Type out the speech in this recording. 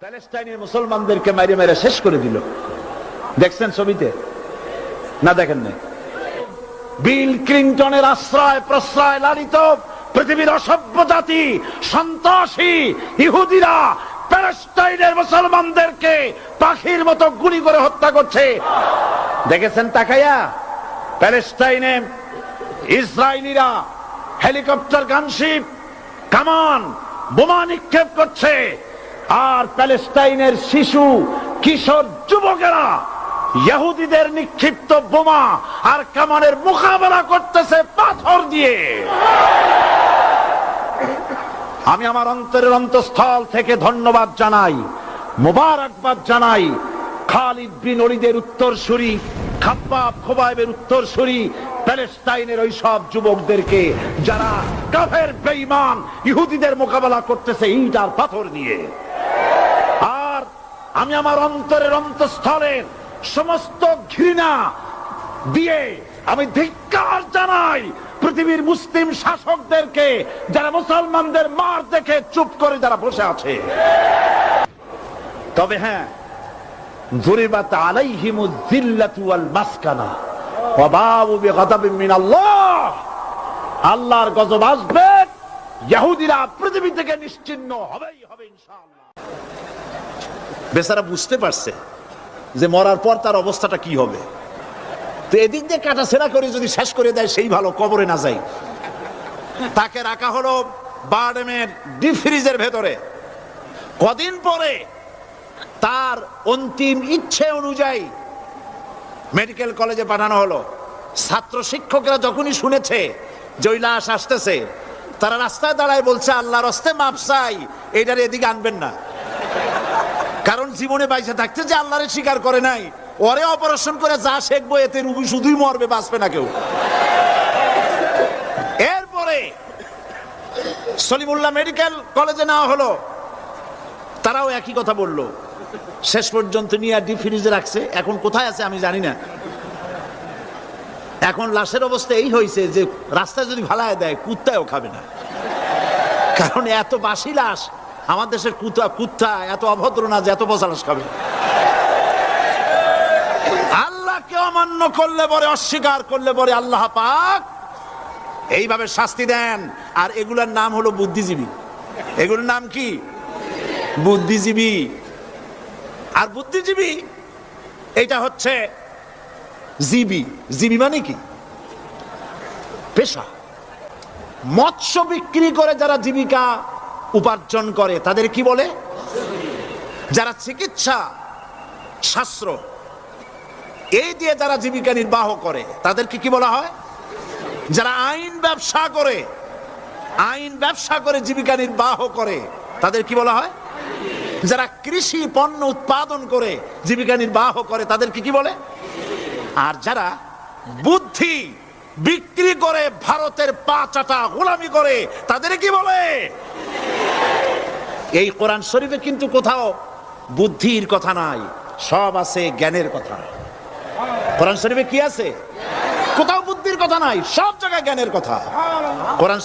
প্যালেস্টাইনের মুসলমানদেরকে মাইরে মেরে শেষ করে দিল। দেখছেন ছবিতে? না দেখেন নাই। বিল ক্লিন্টনের আশ্রয় প্রশ্রয় লালিত পৃথিবীর অসভ্য জাতি, সন্ত্রাসী, ইহুদিরা প্যালেস্টাইনের মুসলমানদেরকে পাখির মতো গুলি করে হত্যা করছে। দেখেছেন তাকাইয়া প্যালেস্টাইনে ইসরায়েলিরা হেলিকপ্টার, গানশিপ, কামান, বোমা নিক্ষেপ করছে। আর প্যালেস্টাইনের শিশু, কিশোর যুবকেরা, ইহুদিদের নিক্ষিপ্ত বোমা আর কামানের মোকাবেলা করতেছে পাথর দিয়ে। আমি আমার অন্তরের অন্তঃস্থল থেকে ধন্যবাদ জানাই, মোবারকবাদ জানাই, খালিদ বিন অলিদের উত্তরসূরি, খাব্বাব খোবাইবের উত্তরসূরি, প্যালেস্টাইনের ওই সব যুবকদেরকে যারা কাফের, বেঈমান, ইহুদিদের মোকাবেলা করতেছে ইট আর পাথর দিয়ে। আমি আমার অন্তরের অন্তঃস্থলের সমস্ত ঘৃণা দিয়ে আমি ধিক্কার জানাই পৃথিবীর মুসলিম শাসকদেরকে, যারা মুসলমানদের মার দেখে চুপ করে যারা বসে আছে। তবে হ্যাঁ জুরিবাত আলাইহিমু যিল্লাতু ওয়াল মাসকানা, ওয়া বাউ বিগাদাবিন মিনাল্লাহ। আল্লাহর গজব আসবে। ইহুদিরা পৃথিবী থেকে নিশ্চিহ্ন হবেই হবে ইনশাআল্লাহ। বেচারা বুঝতে পারছে যে মরার পর তার অবস্থাটা কি হবে। তো এদিক দিয়ে কাটা ছেঁড়া করে যদি শেষ করে দেয়, সেই ভালো, কবরে না যাই। তাকে রাখা হলো বারডেমের ডিপ ফ্রিজের ভেতরে। কদিন পরে তার অন্তিম ইচ্ছে অনুযায়ী মেডিকেল কলেজে পাঠানো হলো। ছাত্র শিক্ষকরা যখনই শুনেছে যে ওই লাশ আসতেছে তারা রাস্তায় দাঁড়ায় বলছে আল্লাহ রস্তে মাপ চাই। এইটার এদিকে আনবেন না। কারণ জীবনে বাইসে থাকতে যে আল্লাহরে স্বীকার করে নাই, ওরে অপারেশন করে যা শেখবো এতে রুগী শুধুই মরবে, বাঁচবে না কেউ। এরপরে সলিমুল্লাহ মেডিকেল কলেজে নেওয়া হলো। তারাও একই কথা বলল। শেষ পর্যন্ত নিয়ে ডিপ ফ্রিজে রাখছে। এখন কোথায় আছে আমি জানি না। এখন লাশের অবস্থা এই হয়েছে যে রাস্তায় যদি ভালায় দেয়, কুত্তায়ও খাবে না। কারণ এত বাসি লাশ, আমার দেশের কুত্তা কুত্তা এত অভদ্র না যে এত বসা লাশ খাবে। আল্লাহকে অমান্য করলে পরে, অস্বীকার করলে পরে আল্লাহ পাক এইভাবে শাস্তি দেন। আর এগুলার নাম হলো বুদ্ধিজীবী। এগুলোর নাম কি? বুদ্ধিজীবী। আর বুদ্ধিজীবী, এটা হচ্ছে জীবী জীবী মানে কি? পেশা। মৎস্য বিক্রি করে যারা জীবিকা উপার্জন করে, তাদের কি বলে? যারা চিকিৎসা, শাস্ত্র, এই দিয়ে যারা জীবিকা নির্বাহ করে, তাদেরকে কি বলা হয়? যারা আইন ব্যবসা করে, আইন ব্যবসা করে জীবিকা নির্বাহ করে, তাদের কি বলা হয়? যারা কৃষি পণ্য উৎপাদন করে, জীবিকা নির্বাহ করে, তাদেরকে কি বলে? আর যারা বুদ্ধি বিক্রি করে ভারতের পা চাটা গোলামি করে, তাদের কি বলে? এই কোরআন শরীফে কিন্তু কোথাও বুদ্ধির কথা নাই, সব আছে জ্ঞানের কথা। কোরআন শরীফে কি আছে? কোথাও বুদ্ধির কথা নাই, সব জায়গায় জ্ঞানের কথা। কোরআন